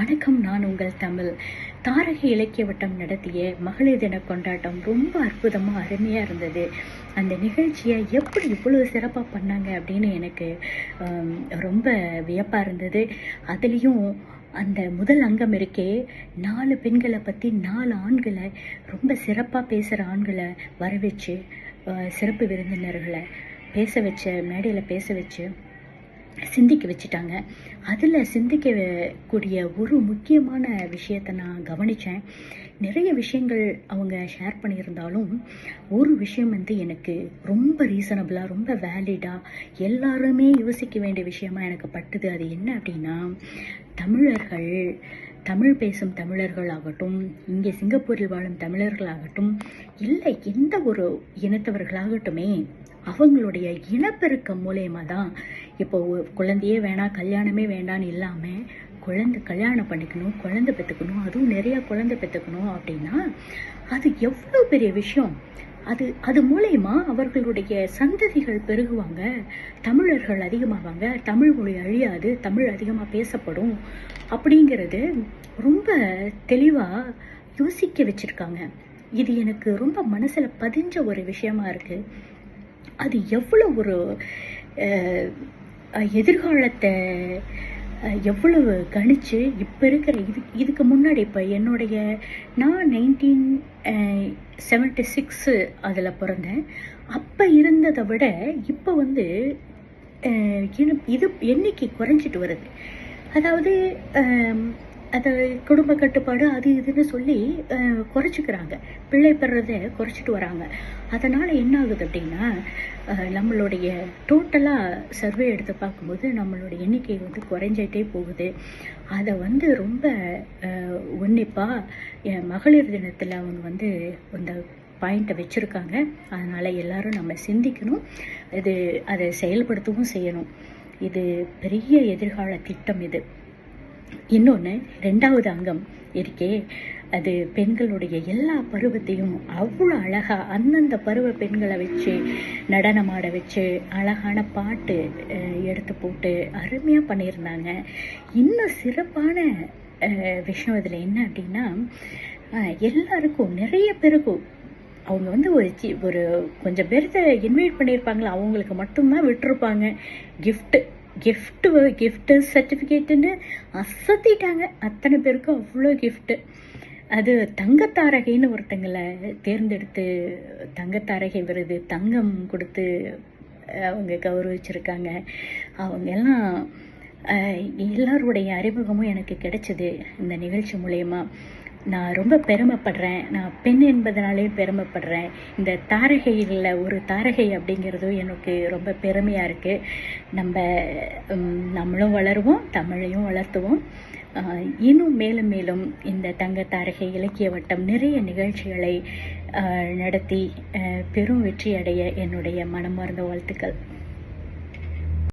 வணக்கம் நான் உங்கள் தமிழ். தாரகை இலக்கிய வட்டம் நடத்திய மகளிர் தின கொண்டாட்டம் ரொம்ப அற்புதமாக அருமையாக இருந்தது. அந்த நிகழ்ச்சியை எப்படி இவ்வளோ சிறப்பாக பண்ணாங்க அப்படின்னு எனக்கு ரொம்ப வியப்பாக இருந்தது. அதுலேயும் அந்த முதல் அங்கம் இருக்கே நாலு பெண்களை பற்றி நாலு ஆண்களை ரொம்ப சிறப்பாக பேசுகிற ஆண்களை வரவச்சு சிறப்பு விருந்தினர்களை பேச வச்ச மேடையில் பேச வச்சு சிந்திக்க வச்சுட்டாங்க. அதில் சிந்திக்கக்கூடிய ஒரு முக்கியமான விஷயத்தை நான் கவனித்தேன் நிறைய விஷயங்கள் அவங்க ஷேர் பண்ணியிருந்தாலும் ஒரு விஷயம் வந்து எனக்கு ரொம்ப ரீசனபிளாக ரொம்ப வேலிடாக எல்லாருமே யோசிக்க வேண்டிய விஷயமா எனக்கு பட்டுது. அது என்ன அப்படின்னா தமிழர்கள் தமிழ் பேசும் தமிழர்கள் ஆகட்டும் இங்கே சிங்கப்பூரில் வாழும் தமிழர்களாகட்டும் இல்லை எந்த ஒரு இனத்தவர்களாகட்டுமே அவங்களுடைய இனப்பெருக்கம் மூலயமா தான் இப்போ குழந்தையே வேணாம் கல்யாணமே வேண்டான்னு இல்லாமல் குழந்தை கல்யாணம் பண்ணிக்கணும் குழந்தை பெற்றுக்கணும் அதுவும் நிறையா குழந்தை பெற்றுக்கணும் அப்படின்னா அது எவ்வளோ பெரிய விஷயம்? அது அது மூலயமா அவர்களுடைய சந்ததிகள் பெருகுவாங்க தமிழர்கள் அதிகமாவாங்க தமிழ் மொழி அழியாது தமிழ் அதிகமாக பேசப்படும் அப்படிங்கிறது ரொம்ப தெளிவாக யோசிக்க வச்சுருக்காங்க. இது எனக்கு ரொம்ப மனசில் பதிஞ்ச ஒரு விஷயமா இருக்குது அது எவ்வளோ ஒரு எதிர்காலத்தை எவ்வளவு கணிச்சு இப்போ இருக்கிற இது இதுக்கு முன்னாடி இப்போ என்னுடைய நான் நைன்டீன் செவன்டி சிக்ஸு அதில் பிறந்தேன். அப்போ இருந்ததை விட இப்போ வந்து இது எண்ணிக்கை குறைஞ்சிட்டு வருது. அதாவது அந்த குடும்ப கட்டுப்பாடு அது இதுன்னு சொல்லி குறைச்சிக்கிறாங்க. பிள்ளை பெறதை குறைச்சிட்டு வராங்க. அதனால் என்ன ஆகுது அப்படின்னா நம்மளுடைய டோட்டலாக சர்வே எடுத்து பார்க்கும்போது நம்மளோட எண்ணிக்கை வந்து குறைஞ்சிட்டே போகுது. அதை வந்து ரொம்ப உன்னிப்பாக மகளிர் தினத்தில் அவங்க வந்து அந்த பாயிண்ட்டை வச்சுருக்காங்க. அதனால் எல்லாரும் நம்ம சிந்திக்கணும். இது அதை செயல்படுத்தவும் செய்யணும். இது பெரிய எதிர்கால திட்டம் இது. இன்னொன்று ரெண்டாவது அங்கம் இருக்கே அது பெண்களுடைய எல்லா பருவத்தையும் அவ்வளோ அழகாக அந்தந்த பருவ பெண்களை வச்சு நடனமாட வச்சு அழகான பாட்டு எடுத்து போட்டு அருமையாக பண்ணியிருந்தாங்க. இன்னும் சிறப்பான விஷயம் இதில் என்ன அப்படின்னா எல்லாருக்கும் நிறைய பேருக்கும் அவங்க வந்து ஒரு சி ஒரு கொஞ்சம் பேர்த்த இன்வைட் பண்ணியிருப்பாங்களா அவங்களுக்கு மட்டும்தான் விட்டுருப்பாங்க கிஃப்ட்டு gift கிஃப்ட்டு சர்டிஃபிகேட்டுன்னு அசத்திட்டாங்க. அத்தனை பேருக்கும் அவ்வளோ கிஃப்ட்டு அது தங்கத்தாரகைன்னு ஒருத்தங்களை தேர்ந்தெடுத்து தங்கத்தாரகை விருது தங்கம் கொடுத்து அவங்க கௌரவிச்சிருக்காங்க. அவங்க எல்லாம் எல்லாருடைய அறிமுகமும் எனக்கு கிடைச்சது இந்த நிகழ்ச்சி மூலயமா. நான் ரொம்ப பெருமைப்படுறேன். நான் பெண் என்பதனாலேயும் பெருமைப்படுறேன். இந்த தாரகையில் ஒரு தாரகை அப்படிங்கிறதும் எனக்கு ரொம்ப பெருமையாக இருக்குது நம்ம நம்மளும் வளருவோம் தமிழையும் வளர்த்துவோம். இன்னும் மேலும் மேலும் இந்த தங்க தாரகை இலக்கிய வட்டம் நிறைய நிகழ்ச்சிகளை நடத்தி பெரும் வெற்றி அடைய என்னுடைய மனமார்ந்த வாழ்த்துக்கள்.